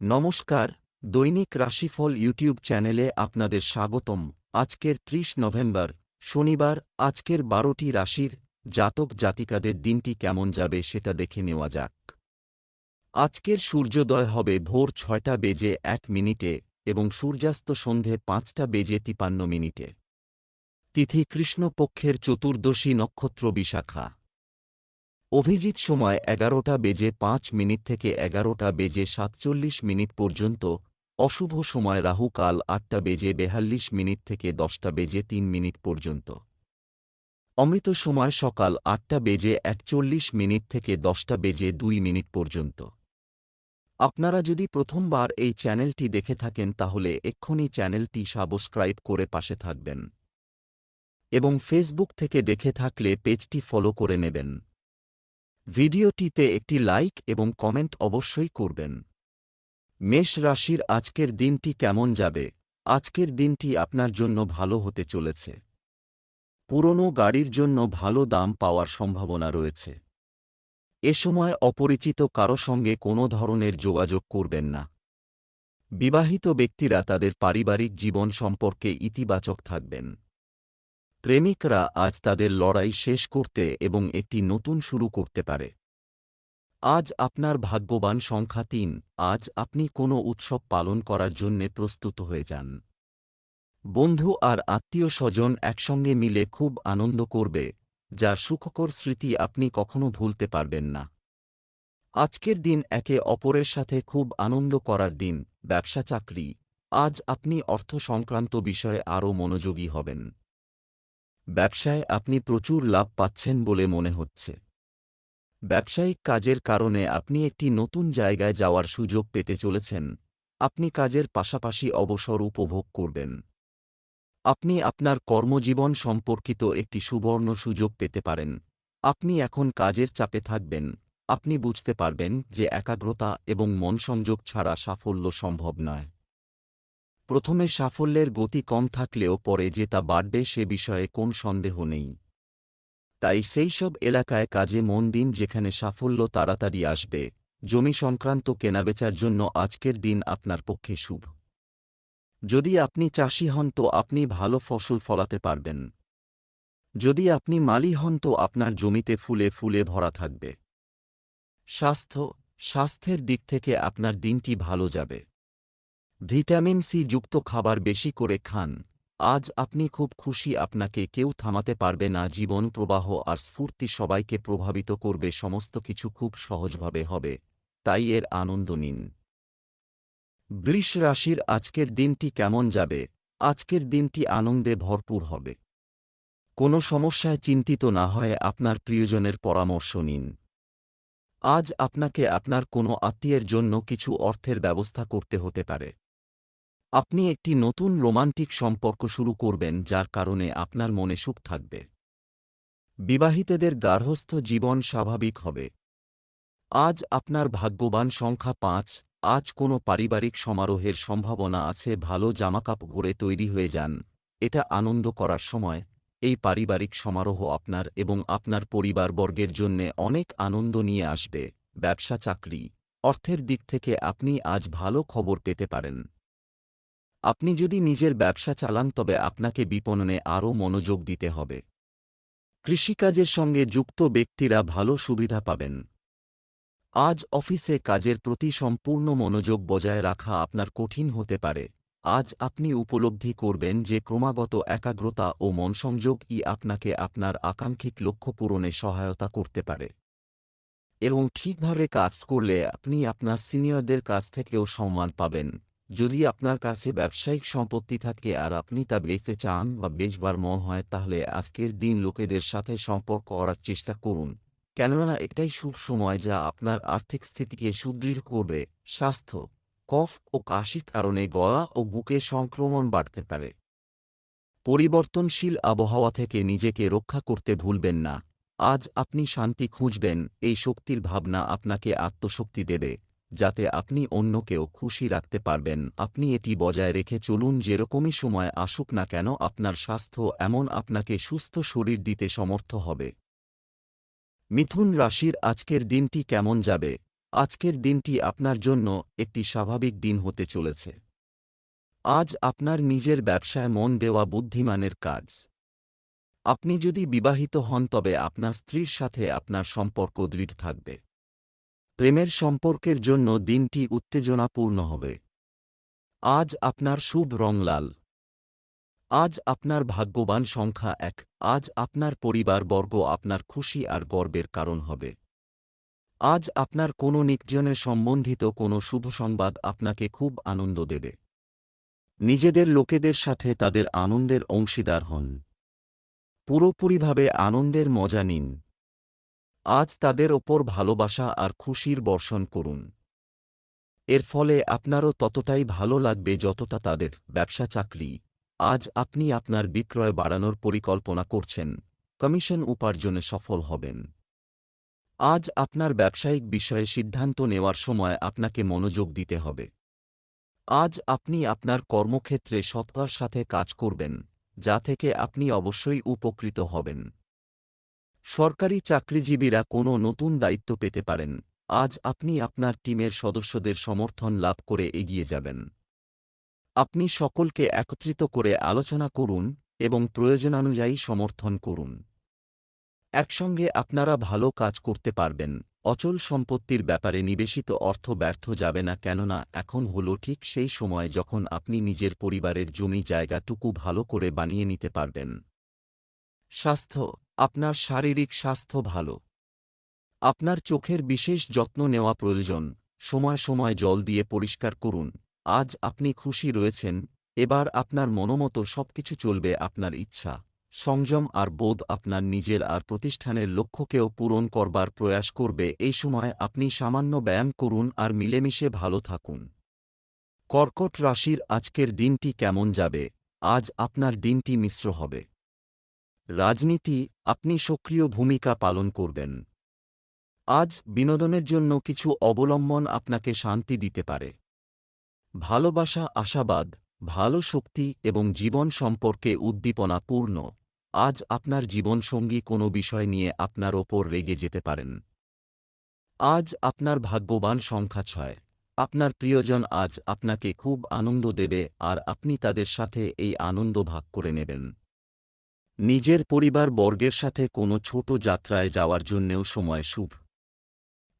নমস্কার, দৈনিক রাশিফল ইউটিউব চ্যানেলে আপনাদের স্বাগতম। আজকের ত্রিশ নভেম্বর, শনিবার, আজকের বারোটি রাশির জাতক জাতিকাদের দিনটি কেমন যাবে সেটা দেখে নেওয়া যাক। আজকের সূর্যোদয় হবে ভোর ছয়টা বেজে এক মিনিটে এবং সূর্যাস্ত সন্ধে পাঁচটা বেজে তিপান্ন মিনিটে। তিথি কৃষ্ণপক্ষের চতুর্দশী নক্ষত্র বিশাখা। অভিজিৎ সময় এগারোটা বেজে পাঁচ মিনিট থেকে এগারোটা বেজে সাতচল্লিশ মিনিট পর্যন্ত, অশুভ সময় রাহুকাল আটটা বেজে বেহাল্লিশ মিনিট থেকে দশটা বেজে তিন মিনিট পর্যন্ত। অমৃত সময় সকাল আটটা বেজে একচল্লিশ মিনিট থেকে দশটা বেজে দুই মিনিট পর্যন্ত। আপনারা যদি প্রথমবার এই চ্যানেলটি দেখে থাকেন তাহলে এক্ষুনি চ্যানেলটি সাবস্ক্রাইব করে পাশে থাকবেন। এবং ফেসবুক থেকে দেখে থাকলে পেজটি ফলো করে নেবেন। ভিডিওটিতে একটি লাইক এবং কমেন্ট অবশ্যই করবেন। মেষ রাশির আজকের দিনটি কেমন যাবে? আজকের দিনটি আপনার জন্য ভালো হতে চলেছে। পুরনো গাড়ির জন্য ভালো দাম পাওয়ার সম্ভাবনা রয়েছে। এ সময় অপরিচিত কারও সঙ্গে কোনো ধরনের যোগাযোগ করবেন না। বিবাহিত ব্যক্তিরা তাদের পারিবারিক জীবন সম্পর্কে ইতিবাচক থাকবেন। প্রেমিকরা আজ তাদের লড়াই শেষ করতে এবং একটি নতুন শুরু করতে পারে। আজ আপনার ভাগ্যবান সংখ্যা তিন, আজ আপনি কোনো উৎসব পালন করার জন্যে প্রস্তুত হয়ে যান। বন্ধু আর আত্মীয় স্বজন একসঙ্গে মিলে খুব আনন্দ করবে, যা সুখকর স্মৃতি আপনি কখনো ভুলতে পারবেন না। আজকের দিন একে অপরের সাথে খুব আনন্দ করার দিন, ব্যবসা চাকরি। আজ আপনি অর্থ সংক্রান্ত বিষয়ে আরও মনোযোগী হবেন। ব্যবসায় আপনি প্রচুর লাভ পাচ্ছেন বলে মনে হচ্ছে। ব্যবসায়িক কাজের কারণে আপনি একটি নতুন জায়গায় যাওয়ার সুযোগ পেতে চলেছেন। আপনি কাজের পাশাপাশি অবসর উপভোগ করবেন। আপনি আপনার কর্মজীবন সম্পর্কিত একটি সুবর্ণ সুযোগ পেতে পারেন। আপনি এখন কাজের চাপে থাকবেন। আপনি বুঝতে পারবেন যে একাগ্রতা এবং মন সংযোগ ছাড়া সাফল্য সম্ভব নয়। প্রথমে সাফল্যের গতি কম থাকলেও পরে যে তা বাড়বে সে বিষয়ে কোন সন্দেহ নেই। তাই সেই সব এলাকায় কাজে মন দিন যেখানে সাফল্য তাড়াতাড়ি আসবে। জমি সংক্রান্ত কেনাবেচার জন্য আজকের দিন আপনার পক্ষে শুভ। যদি আপনি চাষি হন তো আপনি ভালো ফসল ফলাতে পারবেন। যদি আপনি মালি হন তো আপনার জমিতে ফুলে ফুলে ভরা থাকবে। স্বাস্থ্য, স্বাস্থ্যের দিক থেকে আপনার দিনটি ভালো যাবে। ভিটামিন সি যুক্ত খাবার বেশি করে খান। আজ আপনি খুব খুশি আপনাকে কেউ থামাতে পারবে না, জীবন প্রবাহ আর স্ফূর্তি সবাইকে প্রভাবিত করবে, সমস্ত কিছু খুব সহজভাবে হবে। তাই এর আনন্দ নিন। বৃষ রাশির আজকের দিনটি কেমন যাবে? আজকের দিনটি আনন্দে ভরপুর হবে। কোনো সমস্যায় চিন্তিত না হয়ে আপনার প্রিয়জনের পরামর্শ নিন। আজ আপনাকে আপনার কোনো আত্মীয়ের জন্য কিছু অর্থের ব্যবস্থা করতে হতে পারে। আপনি একটি নতুন রোমান্টিক সম্পর্ক শুরু করবেন, যার কারণে আপনার মনে সুখ থাকবে। বিবাহিতদের গার্হস্থ জীবন স্বাভাবিক হবে। আজ আপনার ভাগ্যবান সংখ্যা পাঁচ, আজ কোনো পারিবারিক সমারোহের সম্ভাবনা আছে, ভালো জামাকাপড় পরে তৈরি হয়ে যান। এটা আনন্দ করার সময়, এই পারিবারিক সমারোহ আপনার এবং আপনার পরিবারবর্গের জন্যে অনেক আনন্দ নিয়ে আসবে। ব্যবসা চাকরি, অর্থের দিক থেকে আপনি আজ ভালো খবর পেতে পারেন। আপনি যদি নিজের ব্যবসা চালান, তবে আপনাকে বিপণনে আরও মনোযোগ দিতে হবে। কৃষিকাজের সঙ্গে যুক্ত ব্যক্তিরা ভালো সুবিধা পাবেন। আজ অফিসে কাজের প্রতি সম্পূর্ণ মনোযোগ বজায় রাখা আপনার কঠিন হতে পারে। আজ আপনি উপলব্ধি করবেন যে ক্রমাগত একাগ্রতা ও মনসংযোগই আপনাকে আপনার আকাঙ্ক্ষিক লক্ষ্য পূরণে সহায়তা করতে পারে। এবং ঠিকভাবে কাজ করলে আপনি আপনার সিনিয়রদের কাছ থেকেও সম্মান পাবেন। যদি আপনার কাছে ব্যবসায়িক সম্পত্তি থাকে আর আপনি তা বেচতে চান বা বেচবার মন হয়, তাহলে আজকের দিন লোকেদের সাথে সম্পর্ক করার চেষ্টা করুন। কেননা এটাই শুভ সময় যা আপনার আর্থিক স্থিতিকে সুদৃঢ় করবে। স্বাস্থ্য, কফ ও কাশির কারণে গলা ও বুকে সংক্রমণ বাড়তে পারে। পরিবর্তনশীল আবহাওয়া থেকে নিজেকে রক্ষা করতে ভুলবেন না। আজ আপনি শান্তি খুঁজবেন, এই শক্তির ভাবনা আপনাকে আত্মশক্তি দেবে। যাতে আপনি অন্যকেও খুশি রাখতে পারবেন। আপনি এটি বজায় রেখে চলুন যেরকমই সময় আসুক না কেন আপনার স্বাস্থ্য এমন আপনাকে সুস্থ শরীর দিতে সমর্থ হবে। মিথুন রাশির আজকের দিনটি কেমন যাবে? আজকের দিনটি আপনার জন্য একটি স্বাভাবিক দিন হতে চলেছে। আজ আপনার নিজের ব্যবসায় মন দেওয়া বুদ্ধিমানের কাজ। আপনি যদি বিবাহিত হন তবে আপনার স্ত্রীর সাথে আপনার সম্পর্ক দৃঢ় থাকবে। প্রেমের সম্পর্কের জন্য দিনটি উত্তেজনাপূর্ণ হবে। আজ আপনার শুভ রং লাল। আজ আপনার ভাগ্যবান সংখ্যা এক। আজ আপনার পরিবারবর্গ আপনার খুশি আর গর্বের কারণ হবে। আজ আপনার কোনো নিকজনের সম্বন্ধিত কোনো শুভ সংবাদ আপনাকে খুব আনন্দ দেবে। নিজেদের লোকেদের সাথে তাদের আনন্দের অংশীদার হন। পুরোপুরিভাবে আনন্দের মজা নিন। আজ তাদের ওপর ভালোবাসা আর খুশির বর্ষণ করুন। এর ফলে আপনারও ততটাই ভালো লাগবে যতটা তাদের ব্যবসা চাকরি। আজ আপনি আপনার বিক্রয় বাড়ানোর পরিকল্পনা করছেন, কমিশন উপার্জনে সফল হবেন। আজ আপনার ব্যবসায়িক বিষয়ে সিদ্ধান্ত নেওয়ার সময় আপনাকে মনোযোগ দিতে হবে। আজ আপনি আপনার কর্মক্ষেত্রে সৎকার সাথে কাজ করবেন, যা থেকে আপনি অবশ্যই উপকৃত হবেন। সরকারি চাকরিজীবীরা কোনো নতুন দায়িত্ব পেতে পারেন। আজ আপনি আপনার টিমের সদস্যদের সমর্থন লাভ করে এগিয়ে যাবেন। আপনি সকলকে একত্রিত করে আলোচনা করুন এবং প্রয়োজনানুযায়ী সমর্থন করুন। একসঙ্গে আপনারা ভালো কাজ করতে পারবেন। অচল সম্পত্তির ব্যাপারে নিবেশিত অর্থ ব্যর্থ যাবে না কেননা এখন হল ঠিক সেই সময় যখন আপনি নিজের পরিবারের জমি জায়গাটুকু ভালো করে বানিয়ে নিতে পারবেন। স্বাস্থ্য আপনার শারীরিক স্বাস্থ্য ভালো। আপনার চোখের বিশেষ যত্ন নেওয়া প্রয়োজন। সময় সময় জল দিয়ে পরিষ্কার করুন। আজ আপনি খুশি রয়েছেন, এবার আপনার মনোমতো সবকিছু চলবে আপনার ইচ্ছা। সংযম আর বোধ আপনার নিজের আর প্রতিষ্ঠানের লক্ষ্যকেও পূরণ করবার প্রয়াস করবে। এই সময় আপনি সামান্য ব্যায়াম করুন আর মিলেমিশে ভালো থাকুন। কর্কট রাশির আজকের দিনটি কেমন যাবে? আজ আপনার দিনটি মিশ্র হবে। রাজনীতি আপনি সক্রিয় ভূমিকা পালন করবেন। আজ বিনোদনের জন্য কিছু অবলম্বন আপনাকে শান্তি দিতে পারে। ভালোবাসা আশাবাদ, ভালো শক্তি এবং জীবন সম্পর্কে উদ্দীপনা পূর্ণ আজ আপনার জীবনসঙ্গী কোনো বিষয় নিয়ে আপনার ওপর রেগে যেতে পারেন। আজ আপনার ভাগ্যবান সংখ্যা ছয়। আপনার প্রিয়জন আজ আপনাকে খুব আনন্দ দেবে আর আপনি তাদের সাথে এই আনন্দ ভাগ করে নেবেন। নিজের পরিবার বর্গের সাথে কোনো ছোট যাত্রায় যাওয়ার জন্যেও সময় শুভ।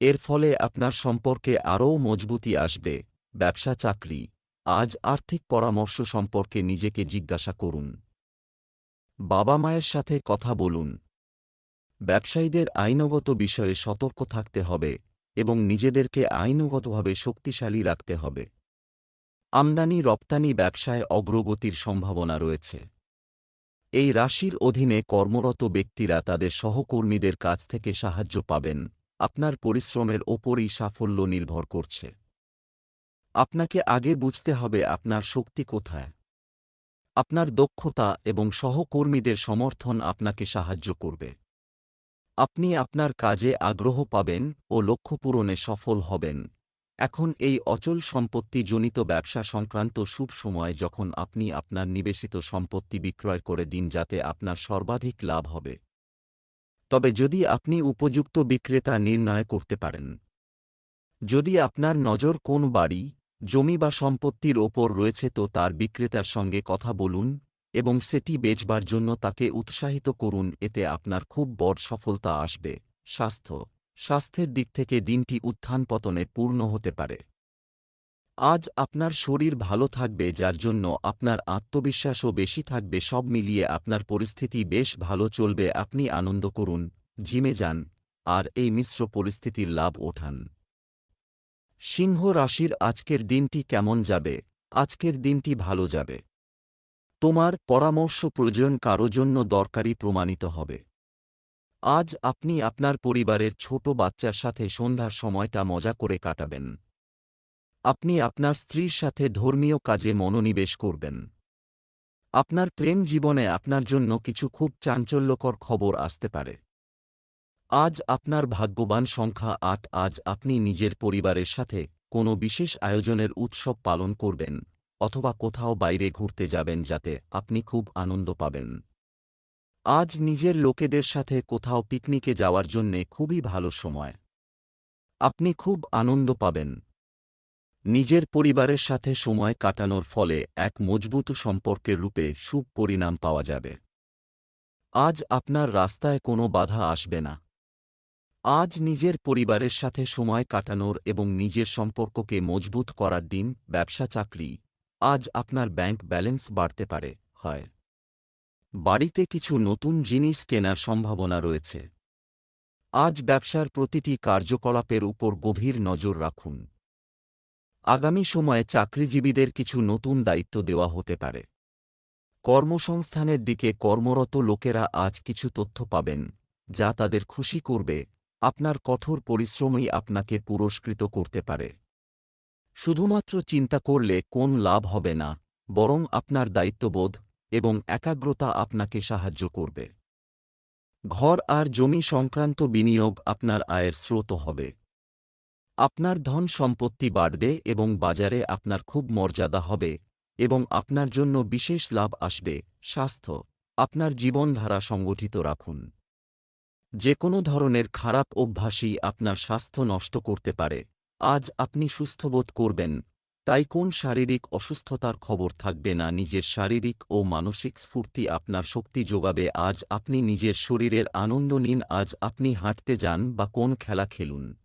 এর ফলে আপনার সম্পর্কে আরও মজবুতি আসবে। ব্যবসা, চাকরি, আজ আর্থিক পরামর্শ সম্পর্কে নিজেকে জিজ্ঞাসা করুন। বাবা মায়ের সাথে কথা বলুন। ব্যবসায়ীদের আইনগত বিষয়ে সতর্ক থাকতে হবে এবং নিজেদেরকে আইনগতভাবে শক্তিশালী রাখতে হবে। আমদানি রপ্তানি ব্যবসায় অগ্রগতির সম্ভাবনা রয়েছে। এই রাশির অধীনে কর্মরত ব্যক্তিরা তাদের সহকর্মীদের কাছ থেকে সাহায্য পাবেন। আপনার পরিশ্রমের ওপরই সাফল্য নির্ভর করছে। আপনাকে আগে বুঝতে হবে আপনার শক্তি কোথায়। আপনার দক্ষতা এবং সহকর্মীদের সমর্থন আপনাকে সাহায্য করবে। আপনি আপনার কাজে আগ্রহ পাবেন ও লক্ষ্য পূরণে সফল হবেন। এখন এই অচল সম্পত্তি জনিত ব্যবসা সংক্রান্ত শুভ সময় যখন আপনি আপনার নিবেশিত সম্পত্তি বিক্রয় করে দিন যাতে আপনার সর্বাধিক লাভ হবে। তবে যদি আপনি উপযুক্ত বিক্রেতা নির্ণয় করতে পারেন, যদি আপনার নজর কোন বাড়ি, জমি বা সম্পত্তির ওপর রয়েছে তো তার বিক্রেতার সঙ্গে কথা বলুন এবং সেটি বেচবার জন্য তাকে উৎসাহিত করুন, এতে আপনার খুব বড় সফলতা আসবে। স্বাস্থ্য স্বাস্থ্যের দিক থেকে দিনটি উত্থান পতনে পূর্ণ হতে পারে। আজ আপনার শরীর ভালো থাকবে, যার জন্য আপনার আত্মবিশ্বাসও বেশি থাকবে। সব মিলিয়ে আপনার পরিস্থিতি বেশ ভালো চলবে। আপনি আনন্দ করুন, জিমে যান, আর এই মিশ্র পরিস্থিতির লাভ ওঠান। সিংহ রাশির আজকের দিনটি কেমন যাবে? আজকের দিনটি ভালো যাবে। তোমার পরামর্শ প্রয়োজন, কারও জন্য দরকারি প্রমাণিত হবে। আজ আপনি আপনার পরিবারের ছোট বাচ্চার সাথে সন্ধ্যার সময়টা মজা করে কাটাবেন। আপনি আপনার স্ত্রীর সাথে ধর্মীয় কাজে মনোনিবেশ করবেন। আপনার প্রেম জীবনে আপনার জন্য কিছু খুব চাঞ্চল্যকর খবর আসতে পারে। আজ আপনার ভাগ্যবান সংখ্যা আট, আজ আপনি নিজের পরিবারের সাথে কোনো বিশেষ আয়োজনের উৎসব পালন করবেন অথবা কোথাও বাইরে ঘুরতে যাবেন যাতে আপনি খুব আনন্দ পাবেন। আজ নিজের লোকেদের সাথে কোথাও পিকনিকে যাওয়ার জন্যে খুবই ভালো সময়। আপনি খুব আনন্দ পাবেন। নিজের পরিবারের সাথে সময় কাটানোর ফলে এক মজবুত সম্পর্কের রূপে শুভ পরিণাম পাওয়া যাবে। আজ আপনার রাস্তায় কোনো বাধা আসবে না। আজ নিজের পরিবারের সাথে সময় কাটানোর এবং নিজের সম্পর্ককে মজবুত করার দিন ব্যবসা চাকরি আজ আপনার ব্যাংক ব্যালেন্স বাড়তে পারে, হয়। বাড়িতে কিছু নতুন জিনিস কেনার সম্ভাবনা রয়েছে। আজ ব্যবসার প্রতিটি কার্যকলাপের উপর গভীর নজর রাখুন। আগামী সময়ে চাকরিজীবীদের কিছু নতুন দায়িত্ব দেওয়া হতে পারে। কর্মসংস্থানের দিকে কর্মরত লোকেরা আজ কিছু তথ্য পাবেন, যা তাদের খুশি করবে, আপনার কঠোর পরিশ্রমই আপনাকে পুরস্কৃত করতে পারে। শুধুমাত্র চিন্তা করলে কোন লাভ হবে না, বরং আপনার দায়িত্ববোধ এবং একাগ্রতা আপনাকে সাহায্য করবে। ঘর আর জমি সংক্রান্ত বিনিয়োগ আপনার আয়ের স্রোত হবে। আপনার ধন সম্পত্তি বাড়বে এবং বাজারে আপনার খুব মর্যাদা হবে এবং আপনার জন্য বিশেষ লাভ আসবে। স্বাস্থ্য, আপনার জীবনধারা সংগঠিত রাখুন। যে কোনো ধরনের খারাপ অভ্যাসই আপনার স্বাস্থ্য নষ্ট করতে পারে। আজ আপনি সুস্থবোধ করবেন তাই কোন শারীরিক অসুস্থতার খবর থাকবে না নিজের শারীরিক ও মানসিক স্ফূর্তি আপনার শক্তি যোগাবে। আজ আপনি নিজের শরীরের আনন্দ নিন, আজ আপনি হাঁটতে যান বা কোন খেলা খেলুন।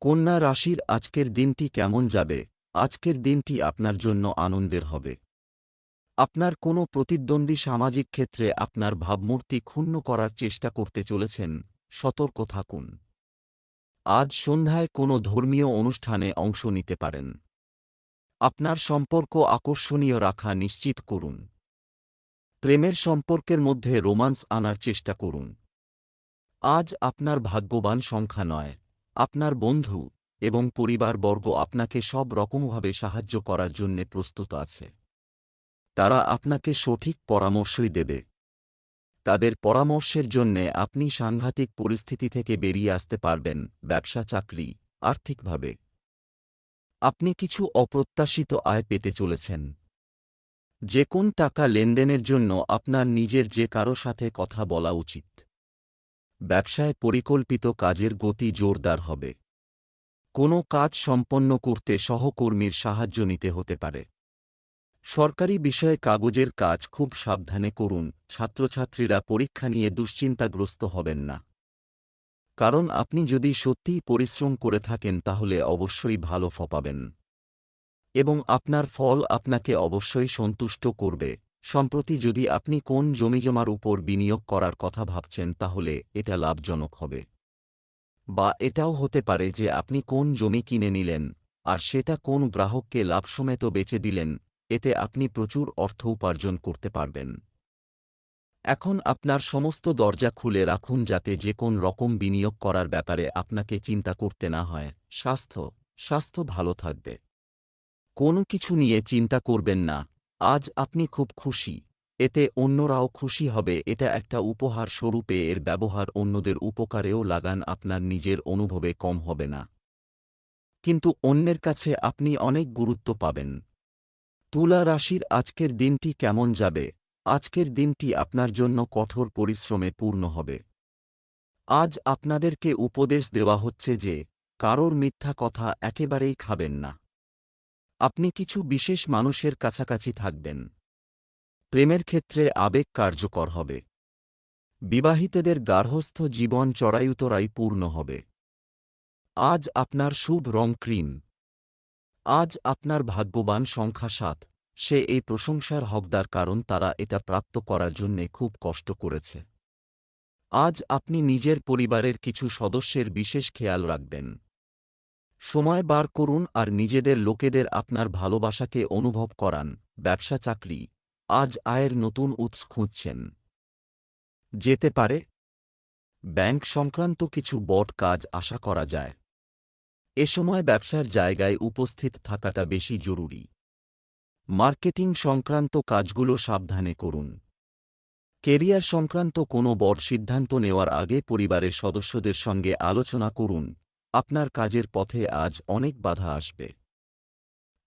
কন্যা রাশির আজকের দিনটি কেমন যাবে? আজকের দিনটি আপনার জন্য আনন্দের হবে। আপনার কোনো প্রতিদ্বন্দ্বী সামাজিক ক্ষেত্রে আপনার ভাবমূর্তি ক্ষুণ্ণ করার চেষ্টা করতে চলেছেন, সতর্ক থাকুন। আজ সন্ধ্যায় কোনো ধর্মীয় অনুষ্ঠানে অংশ নিতে পারেন। আপনার সম্পর্ক আকর্ষণীয় রাখা নিশ্চিত করুন। প্রেমের সম্পর্কের মধ্যে রোমান্স আনার চেষ্টা করুন। আজ আপনার ভাগ্যবান সংখ্যা নয়, আপনার বন্ধু এবং পরিবারবর্গ আপনাকে সব রকমভাবে সাহায্য করার জন্যে প্রস্তুত আছে। তারা আপনাকে সঠিক পরামর্শই দেবে। তাদের পরামর্শের জন্যে আপনি সাংঘাতিক পরিস্থিতি থেকে বেরিয়ে আসতে পারবেন, ব্যবসা, চাকরি, আর্থিকভাবে। আপনি কিছু অপ্রত্যাশিত আয় পেতে চলেছেন। যে কোন টাকা লেনদেনের জন্য আপনার নিজের যে কারও সাথে কথা বলা উচিত। ব্যবসায় পরিকল্পিত কাজের গতি জোরদার হবে। কোনো কাজ সম্পন্ন করতে সহকর্মীর সাহায্য নিতে হতে পারে। সরকারি বিষয়ে কাগজের কাজ খুব সাবধানে করুন, ছাত্রছাত্রীরা পরীক্ষা নিয়ে দুশ্চিন্তাগ্রস্ত হবেন না। কারণ আপনি যদি সত্যিই পরিশ্রম করে থাকেন তাহলে অবশ্যই ভালো ফপাবেন এবং আপনার ফল আপনাকে অবশ্যই সন্তুষ্ট করবে। সম্প্রতি যদি আপনি কোন জমিজমার উপর বিনিয়োগ করার কথা ভাবছেন তাহলে এটা লাভজনক হবে। বা এটাও হতে পারে যে আপনি কোন জমি কিনে নিলেন, আর সেটা কোন গ্রাহককে লাভসমেত বেচে দিলেন, এতে আপনি প্রচুর অর্থ উপার্জন করতে পারবেন। এখন আপনার সমস্ত দরজা খুলে রাখুন যাতে যে কোন রকম বিনিয়োগ করার ব্যাপারে আপনাকে চিন্তা করতে না হয়। স্বাস্থ্য স্বাস্থ্য ভালো থাকবে। কোনো কিছু নিয়ে চিন্তা করবেন না। আজ আপনি খুব খুশি। এতে অন্যরাও খুশি হবে। এটা একটা উপহার স্বরূপে এর ব্যবহার অন্যদের উপকারেও লাগান, আপনার নিজের অনুভবে কম হবে না। কিন্তু অন্যের কাছে আপনি অনেক গুরুত্ব পাবেন। তুলা রাশির আজকের দিনটি কেমন যাবে? আজকের দিনটি আপনার জন্য কঠোর পরিশ্রমে পূর্ণ হবে। আজ আপনাদেরকে উপদেশ দেওয়া হচ্ছে যে, কারোর মিথ্যা কথা একেবারেই খাবেন না। আপনি কিছু বিশেষ মানুষের কাছাকাছি থাকবেন। প্রেমের ক্ষেত্রে আবেগ কার্যকর হবে। বিবাহিতদের গার্হস্থ জীবন চড়াইউতরাই পূর্ণ হবে। আজ আপনার শুভ রং ক্রিম। আজ আপনার ভাগ্যবান সংখ্যা সাত। সে এই প্রশংসার হকদার কারণ তারা এটা প্রাপ্ত করার জন্যে খুব কষ্ট করেছে। আজ আপনি নিজের পরিবারের কিছু সদস্যের বিশেষ খেয়াল রাখবেন। সময় বার করুন আর নিজেদের লোকেদের আপনার ভালোবাসাকে অনুভব করান। ব্যবসা চাকরি, আজ আয়ের নতুন উৎস খুঁজছেন। যেতে পারে। ব্যাংক সংক্রান্ত কিছু বট কাজ আশা করা যায়। এ সময় ব্যবসার জায়গায় উপস্থিত থাকাটা বেশি জরুরি। মার্কেটিং সংক্রান্ত কাজগুলো সাবধানে করুন। কেরিয়ার সংক্রান্ত কোনো বড় সিদ্ধান্ত নেওয়ার আগে পরিবারের সদস্যদের সঙ্গে আলোচনা করুন। আপনার কাজের পথে আজ অনেক বাধা আসবে।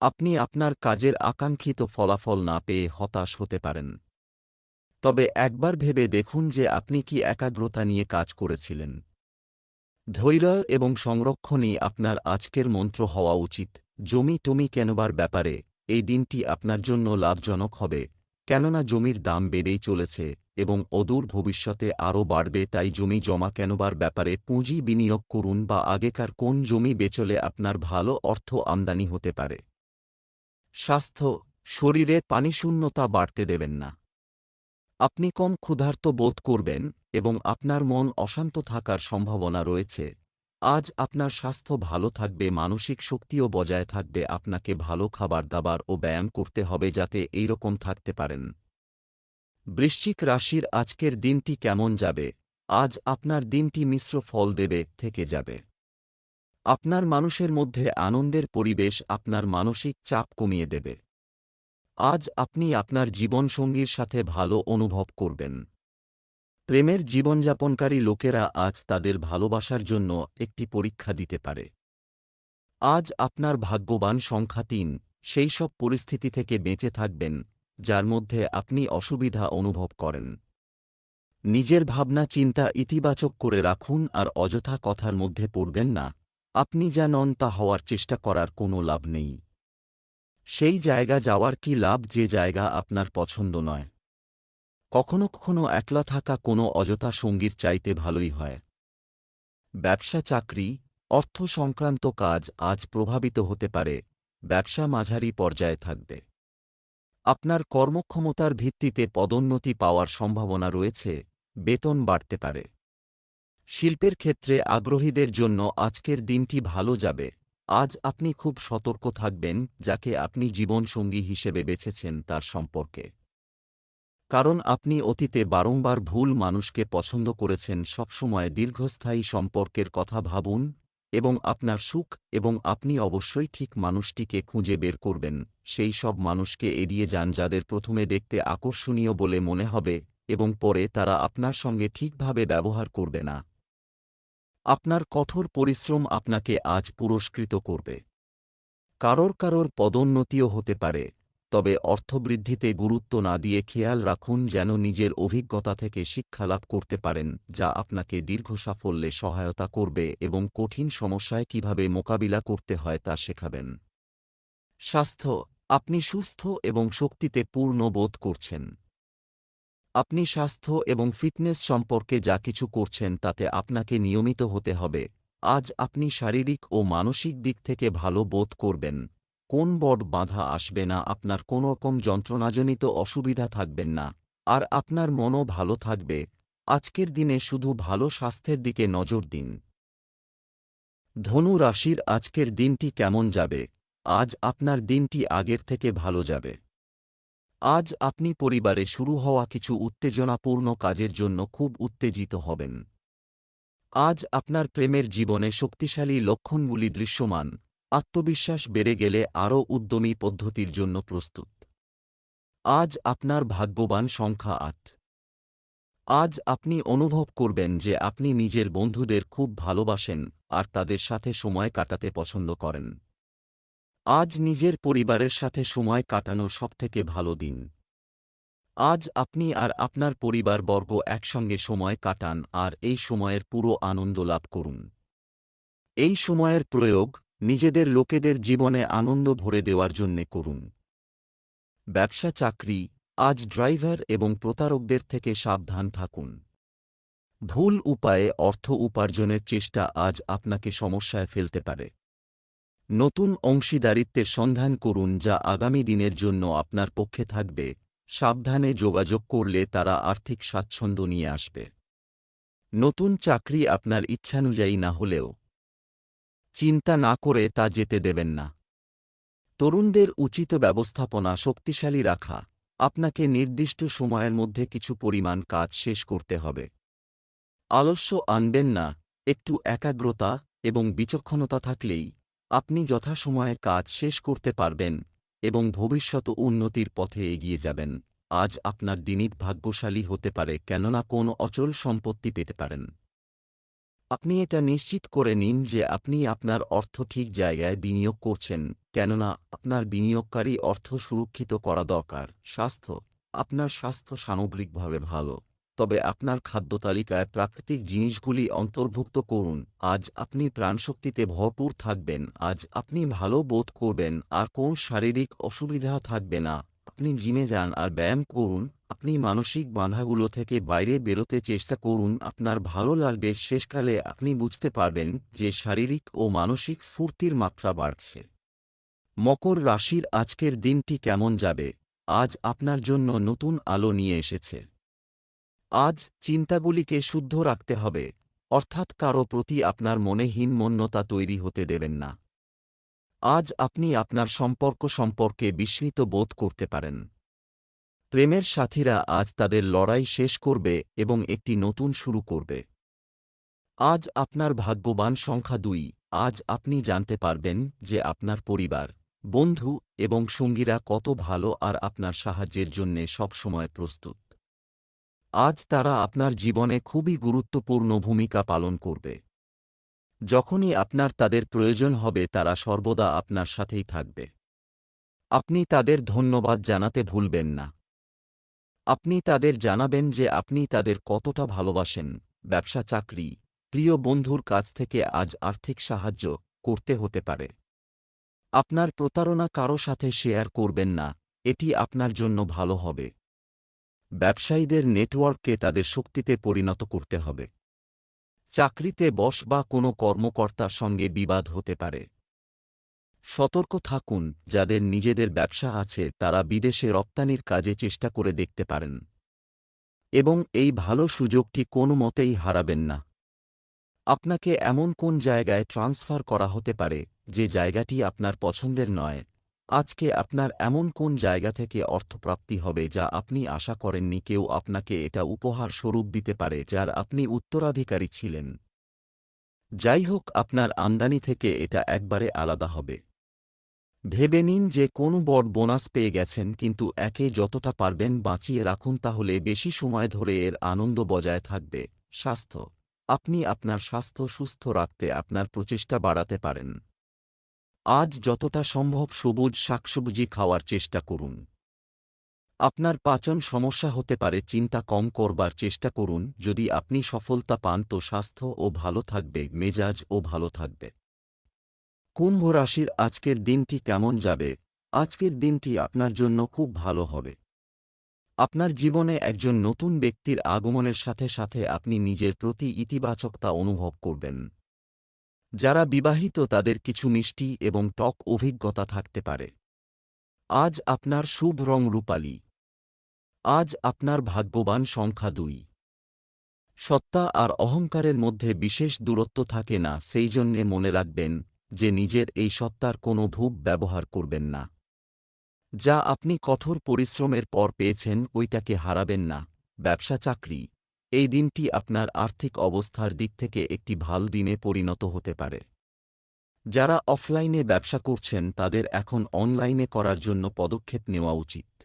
আপনি আপনার কাজের আকাঙ্ক্ষিত ফলাফল না পেয়ে হতাশ হতে পারেন। তবে একবার ভেবে দেখুন যে আপনি কি একাগ্রতা নিয়ে কাজ করেছিলেন। ধৈর্য এবং সংরক্ষণই আপনার আজকের মন্ত্র হওয়া উচিত। জমি টমি কেনবার ব্যাপারে এই দিনটি আপনার জন্য লাভজনক হবে, কেননা জমির দাম বেড়েই চলেছে এবং অদূর ভবিষ্যতে আরও বাড়বে, তাই জমি জমা কেনবার ব্যাপারে পুঁজি বিনিয়োগ করুন বা আগেকার কোন জমি বেচলে আপনার ভালো অর্থ আমদানি হতে পারে। স্বাস্থ্য, শরীরে পানিশূন্যতা বাড়তে দেবেন না। আপনি কম ক্ষুধার্ত বোধ করবেন এবং আপনার মন অশান্ত থাকার সম্ভাবনা রয়েছে। আজ আপনার স্বাস্থ্য ভালো থাকবে, মানসিক শক্তিও বজায় থাকবে, আপনাকে ভালো খাবার দাবার ও ব্যায়াম করতে হবে যাতে এইরকম থাকতে পারেন। বৃশ্চিক রাশির আজকের দিনটি কেমন যাবে? আজ আপনার দিনটি মিশ্র ফল দেবে, থেকে যাবে। আপনার মানুষের মধ্যে আনন্দের পরিবেশ আপনার মানসিক চাপ কমিয়ে দেবে। আজ আপনি আপনার জীবনসঙ্গীর সাথে ভালো অনুভব করবেন। প্রেমের জীবনযাপনকারী লোকেরা আজ তাদের ভালোবাসার জন্য একটি পরীক্ষা দিতে পারে। আজ আপনার ভাগ্যবান সংখ্যা তিন, সেই সব পরিস্থিতি থেকে বেঁচে থাকবেন, যার মধ্যে আপনি অসুবিধা অনুভব করেন। নিজের ভাবনা চিন্তা ইতিবাচক করে রাখুন আর অযথা কথার মধ্যে পড়বেন না, আপনি যা নন তা হওয়ার চেষ্টা করার কোনো লাভ নেই। সেই জায়গা যাওয়ার কি লাভ যে জায়গা আপনার পছন্দ নয়? কখনো কখনো একলা থাকা কোনো অযথা সঙ্গীর চাইতে ভালোই হয়। ব্যবসা চাকরি, অর্থ সংক্রান্ত কাজ আজ প্রভাবিত হতে পারে, ব্যবসা মাঝারি পর্যায়ে থাকবে। আপনার কর্মক্ষমতার ভিত্তিতে পদোন্নতি পাওয়ার সম্ভাবনা রয়েছে, বেতন বাড়তে পারে। শিল্পের ক্ষেত্রে আগ্রহীদের জন্য আজকের দিনটি ভালো যাবে, আজ আপনি খুব সতর্ক থাকবেন, যাকে আপনি জীবনসঙ্গী হিসেবে বেছেছেন তার সম্পর্কে। কারণ আপনি অতীতে বারংবার ভুল মানুষকে পছন্দ করেছেন সবসময় দীর্ঘস্থায়ী সম্পর্কের কথা ভাবুন এবং আপনার সুখ এবং আপনি অবশ্যই ঠিক মানুষটিকে খুঁজে বের করবেন। সেই সব মানুষকে এড়িয়ে যান যাদের প্রথমে দেখতে আকর্ষণীয় বলে মনে হবে এবং পরে তারা আপনার সঙ্গে ঠিকভাবে ব্যবহার করবে না। আপনার কঠোর পরিশ্রম আপনাকে আজ পুরস্কৃত করবে। কারোর কারোর পদোন্নতিও হতে পারে। তবে অর্থবৃদ্ধিতে গুরুত্ব না দিয়ে খেয়াল রাখুন যেন নিজের অভিজ্ঞতা থেকে শিক্ষা লাভ করতে পারেন, যা আপনাকে দীর্ঘ সাফল্যে সহায়তা করবে এবং কঠিন সমস্যায় কীভাবে মোকাবিলা করতে হয় তা শেখাবেন। স্বাস্থ্য, আপনি সুস্থ এবং শক্তিতে পূর্ণ বোধ করছেন। আপনি স্বাস্থ্য এবং ফিটনেস সম্পর্কে যা কিছু করছেন তাতে আপনাকে নিয়মিত হতে হবে। আজ আপনি শারীরিক ও মানসিক দিক থেকে ভালো বোধ করবেন। কোন বড় বাধা আসবে না, আপনার কোনো রকম যন্ত্রণাজনিত অসুবিধা থাকবেন না, আর আপনার মনও ভালো থাকবে। আজকের দিনে শুধু ভালো স্বাস্থ্যের দিকে নজর দিন। ধনু রাশির আজকের দিনটি কেমন যাবে? আজ আপনার দিনটি আগের থেকে ভালো যাবে। আজ আপনি পরিবারে শুরু হওয়া কিছু উত্তেজনাপূর্ণ কাজের জন্য খুব উত্তেজিত হবেন। আজ আপনার প্রেমের জীবনে শক্তিশালী লক্ষণগুলি দৃশ্যমান। আত্মবিশ্বাস বেড়ে গেলে আরও উদ্যমী পদ্ধতির জন্য প্রস্তুত। আজ আপনার ভাগ্যবান সংখ্যা আট। আজ আপনি অনুভব করবেন যে আপনি নিজের বন্ধুদের খুব ভালোবাসেন আর তাদের সাথে সময় কাটাতে পছন্দ করেন। আজ নিজের পরিবারের সাথে সময় কাটানো সবথেকে ভালো দিন। আজ আপনি আর আপনার পরিবারবর্গ একসঙ্গে সময় কাটান আর এই সময়ের পুরো আনন্দ লাভ করুন। এই সময়ের প্রয়োগ নিজেদের লোকেদের জীবনে আনন্দ ভরে দেওয়ার জন্যে করুন। ব্যবসা চাকরি, আজ ড্রাইভার এবং প্রতারকদের থেকে সাবধান থাকুন। ভুল উপায়ে অর্থ উপার্জনের চেষ্টা আজ আপনাকে সমস্যায় ফেলতে পারে। নতুন অংশীদারিত্বের সন্ধান করুন যা আগামী দিনের জন্য আপনার পক্ষে থাকবে। সাবধানে যোগাযোগ করলে তারা আর্থিক স্বাচ্ছন্দ্য নিয়ে আসবে। নতুন চাকরি আপনার ইচ্ছানুযায়ী না হলেও চিন্তা না করে তা যেতে দেবেন না। তরুণদের উচিত ব্যবস্থাপনা শক্তিশালী রাখা। আপনাকে নির্দিষ্ট সময়ের মধ্যে কিছু পরিমাণ কাজ শেষ করতে হবে। আলস্য আনবেন না, একটু একাগ্রতা এবং বিচক্ষণতা থাকলেই আপনি যথাসময়ে কাজ শেষ করতে পারবেন এবং ভবিষ্যৎ উন্নতির পথে এগিয়ে যাবেন। আজ আপনার দিনিত ভাগ্যশালী হতে পারে কেননা কোন অচল সম্পত্তি পেতে পারেন। আপনি এটা নিশ্চিত করে নিন যে আপনি আপনার অর্থ ঠিক জায়গায় বিনিয়োগ করছেন, কেননা আপনার বিনিয়োগকারী অর্থ সুরক্ষিত করা দরকার, স্বাস্থ্য। আপনার স্বাস্থ্য সামগ্রিকভাবে ভালো। তবে আপনার খাদ্য তালিকায় প্রাকৃতিক জিনিসগুলি অন্তর্ভুক্ত করুন। আজ আপনি প্রাণশক্তিতে ভরপুর থাকবেন, আজ আপনি ভালো বোধ করবেন, আর কোন শারীরিক অসুবিধা থাকবে না। আপনি জিমে যান আর ব্যায়াম করুন আপনি মানসিক বাধাগুলো থেকে বাইরে বেরোতে চেষ্টা করুন, আপনার ভালো লাগবে। শেষকালে আপনি বুঝতে পারবেন যে শারীরিক ও মানসিক স্ফূর্তির মাত্রা বাড়ছে। মকর রাশির আজকের দিনটি কেমন যাবে? আজ আপনার জন্য নতুন আলো নিয়ে এসেছে। আজ চিন্তাগুলিকে শুদ্ধ রাখতে হবে, অর্থাৎ কারও প্রতি আপনার মনে হীনমন্যতা তৈরি হতে দেবেন না। আজ আপনি আপনার সম্পর্ক সম্পর্কে বিস্মিত বোধ করতে পারেন। প্রেমের সাথীরা আজ তাদের লড়াই শেষ করবে এবং একটি নতুন শুরু করবে। আজ আপনার ভাগ্যবান সংখ্যা দুই। আজ আপনি জানতে পারবেন যে আপনার পরিবার, বন্ধু এবং সঙ্গীরা কত ভালো আর আপনার সাহায্যের জন্যে সবসময় প্রস্তুত। আজ তারা আপনার জীবনে খুবই গুরুত্বপূর্ণ ভূমিকা পালন করবে। যখনই আপনার তাদের প্রয়োজন হবে তারা সর্বদা আপনার সাথেই থাকবে। আপনি তাদের ধন্যবাদ জানাতে ভুলবেন না। আপনি তাদের জানাবেন যে আপনি তাদের কতটা ভালোবাসেন। ব্যবসা চাকরি, প্রিয় বন্ধুর কাছ থেকে আজ আর্থিক সাহায্য করতে হতে পারে। আপনার প্রতারণা কারও সাথে শেয়ার করবেন না, এটি আপনার জন্য ভালো হবে। ব্যবসায়ীদের নেটওয়ার্ককে তাদের শক্তিতে পরিণত করতে হবে। চাকরিতে বস বা কোনো কর্মকর্তার সঙ্গে বিবাদ হতে পারে। সতর্ক থাকুন, যাদের নিজেদের ব্যবসা আছে তারা বিদেশে রপ্তানির কাজে চেষ্টা করে দেখতে পারেন। এবং এই ভালো সুযোগটি কোনো মতেই হারাবেন না। আপনাকে এমন কোন জায়গায় ট্রান্সফার করা হতে পারে যে জায়গাটি আপনার পছন্দের নয়? আজকে আপনার এমন কোন জায়গা থেকে অর্থপ্রাপ্তি হবে যা আপনি আশা করেননি কেউ আপনাকে এটা উপহার স্বরূপ দিতে পারে যার আপনি উত্তরাধিকারী ছিলেন? যাই হোক, আপনার আমদানি থেকে এটা একবারে আলাদা হবে। ভেবে নিন যে কোন বড় বোনাস পেয়ে গেছেন, কিন্তু একে যতটা পারবেন বাঁচিয়ে রাখুন, তাহলে বেশি সময় ধরে এর আনন্দ বজায় থাকবে। স্বাস্থ্য। আপনি আপনার স্বাস্থ্য সুস্থ রাখতে আপনার প্রচেষ্টা বাড়াতে পারেন। আজ যতটা সম্ভব সবুজ শাকসবজি খাওয়ার চেষ্টা করুন। আপনার পাচন সমস্যা হতে পারে, চিন্তা কম করবার চেষ্টা করুন। যদি আপনি সফলতা পান, তো স্বাস্থ্য ও ভালো থাকবে, মেজাজ ও ভালো থাকবে। কুম্ভ রাশির আজকের দিনটি কেমন যাবে? আজকের দিনটি আপনার জন্য খুব ভালো হবে। আপনার জীবনে একজন নতুন ব্যক্তির আগমনের সাথে সাথে আপনি নিজের প্রতি ইতিবাচকতা অনুভব করবেন। যারা বিবাহিত তাদের কিছু মিষ্টি এবং টক অভিজ্ঞতা থাকতে পারে। আজ আপনার শুভ রং রূপালী। আজ আপনার ভাগ্যবান সংখ্যা দুই। সত্তা আর অহংকারের মধ্যে বিশেষ দূরত্ব থাকে না, সেই জন্যে মনে রাখবেন যে নিজের এই সত্তার কোনো ধূপ ব্যবহার করবেন না। যা আপনি কঠোর পরিশ্রমের পর পেয়েছেন ওইটাকে হারাবেন না। ব্যবসা চাকরি। এই দিনটি আপনার আর্থিক অবস্থার দিক থেকে একটি ভালো দিনে পরিণত হতে পারে। যারা অফলাইনে ব্যবসা করছেন তাদের এখন অনলাইনে করার জন্য পদক্ষেপ নেওয়া উচিত।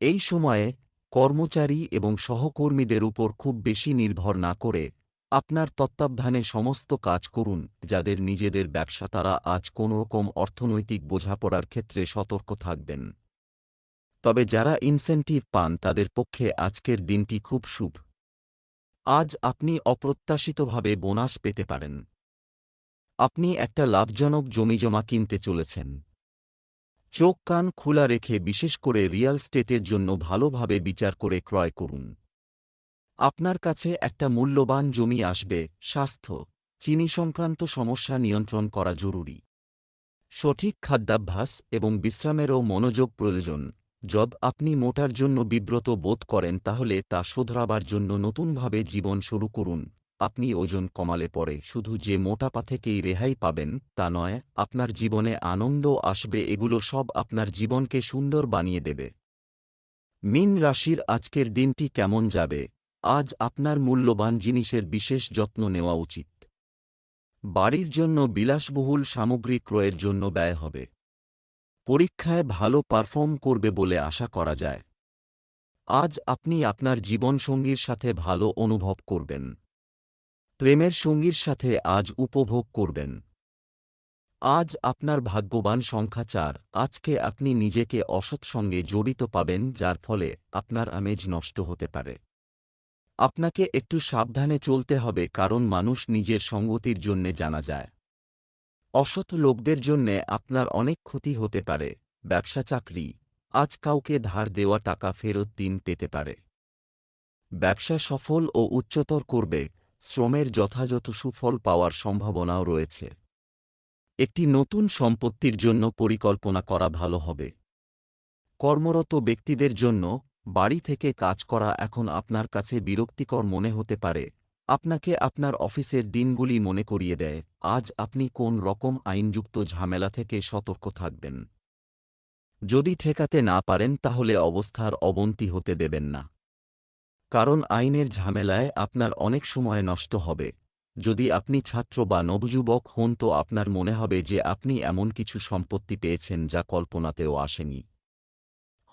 এই সময়ে কর্মচারী এবং সহকর্মীদের উপর খুব বেশি নির্ভর না করে আপনার তত্ত্বাবধানে সমস্ত কাজ করুন, যাদের নিজেদের ব্যবসা তারা আজ কোনোরকম অর্থনৈতিক বোঝাপড়ার ক্ষেত্রে সতর্ক থাকবেন। তবে যারা ইনসেন্টিভ পান, তাদের পক্ষে আজকের দিনটি খুব শুভ। আজ আপনি অপ্রত্যাশিতভাবে বোনাস পেতে পারেন। আপনি একটা লাভজনক জমিজমা কিনতে চলেছেন। চোখ কান খোলা রেখে বিশেষ করে রিয়াল স্টেটের জন্য ভালোভাবে বিচার করে ক্রয় করুন। আপনার কাছে একটা মূল্যবান জমি আসবে, স্বাস্থ্য, চিনি সংক্রান্ত সমস্যা নিয়ন্ত্রণ করা জরুরি। সঠিক খাদ্যাভ্যাস এবং বিশ্রামেরও মনোযোগ প্রয়োজন। যদ আপনি মোটার জন্য বিব্রত বোধ করেন, তাহলে তা শোধরাবার জন্য নতুনভাবে জীবন শুরু করুন। আপনি ওজন কমালে পরে শুধু যে মোটাপা থেকেই রেহাই পাবেন, তা নয়, আপনার জীবনে আনন্দ আসবে, এগুলো সব আপনার জীবনকে সুন্দর বানিয়ে দেবে। মিন রাশির আজকের দিনটি কেমন যাবে? আজ আপনার মূল্যবান জিনিসের বিশেষ যত্ন নেওয়া উচিত। বাড়ির জন্য বিলাসবহুল সামগ্রী ক্রয়ের জন্য ব্যয় হবে। পরীক্ষায় ভালো পারফর্ম করবে বলে আশা করা যায়। আজ আপনি আপনার জীবনসঙ্গীর সাথে ভালো অনুভব করবেন। প্রেমের সঙ্গীর সাথে আজ উপভোগ করবেন। আজ আপনার ভাগ্যবান সংখ্যা চার। আজকে আপনি নিজেকে অসৎ সঙ্গে জড়িত পাবেন, যার ফলে আপনার আমেজ নষ্ট হতে পারে। আপনাকে একটু সাবধানে চলতে হবে কারণ মানুষ নিজের সঙ্গতির জন্যে জানা যায়। অসৎ লোকদের জন্যে আপনার অনেক ক্ষতি হতে পারে, ব্যবসা চাকরি, আজ কাউকে ধার দেওয়া টাকা ফেরত দিন পেতে পারে। ব্যবসা সফল ও উচ্চতর করবে, শ্রমের যথাযথ সুফল পাওয়ার সম্ভাবনাও রয়েছে। একটি নতুন সম্পত্তির জন্য পরিকল্পনা করা ভালো হবে। কর্মরত ব্যক্তিদের জন্য বাড়ি থেকে কাজ করা এখন আপনার কাছে বিরক্তিকর মনে হতে পারে। আপনাকে আপনার অফিসের দিনগুলি মনে করিয়ে দেয়। আজ আপনি কোন রকম আইনযুক্ত ঝামেলা থেকে সতর্ক থাকবেন? যদি ঠেকাতে না পারেন, তাহলে অবস্থার অবনতি হতে দেবেন না। কারণ আইনের ঝামেলায় আপনার অনেক সময় নষ্ট হবে। যদি আপনি ছাত্র বা নবযুবক হন, তো আপনার মনে হবে যে আপনি এমন কিছু সম্পত্তি পেয়েছেন যা কল্পনাতেও আসেনি।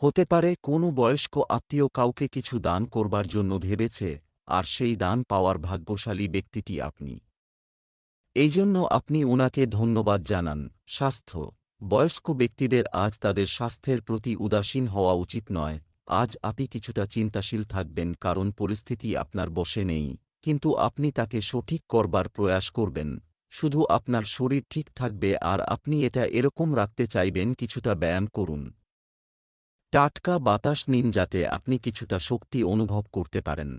হতে পারে কোনো বয়স্ক আত্মীয় কাউকে কিছু দান করবার জন্য ভেবেছে, আর সেই দান পাওয়ার ভাগ্যশালী ব্যক্তিটি আপনি। এই জন্য আপনি উনাকে ধন্যবাদ জানান। স্বাস্থ্য। বয়স্ক ব্যক্তিদের আজ তাদের স্বাস্থ্যের প্রতি উদাসীন হওয়া উচিত নয়। আজ আপনি কিছুটা চিন্তাশীল থাকবেন কারণ পরিস্থিতি আপনার বসে নেই। কিন্তু আপনি তাকে সঠিক করবার প্রয়াস করবেন। শুধু আপনার শরীর ঠিক থাকবে আর আপনি এটা এরকম রাখতে চাইবেন কিছুটা ব্যায়াম করুন। টাটকা বাতাস নিন যাতে আপনি কিছুটা শক্তি অনুভব করতে পারেন।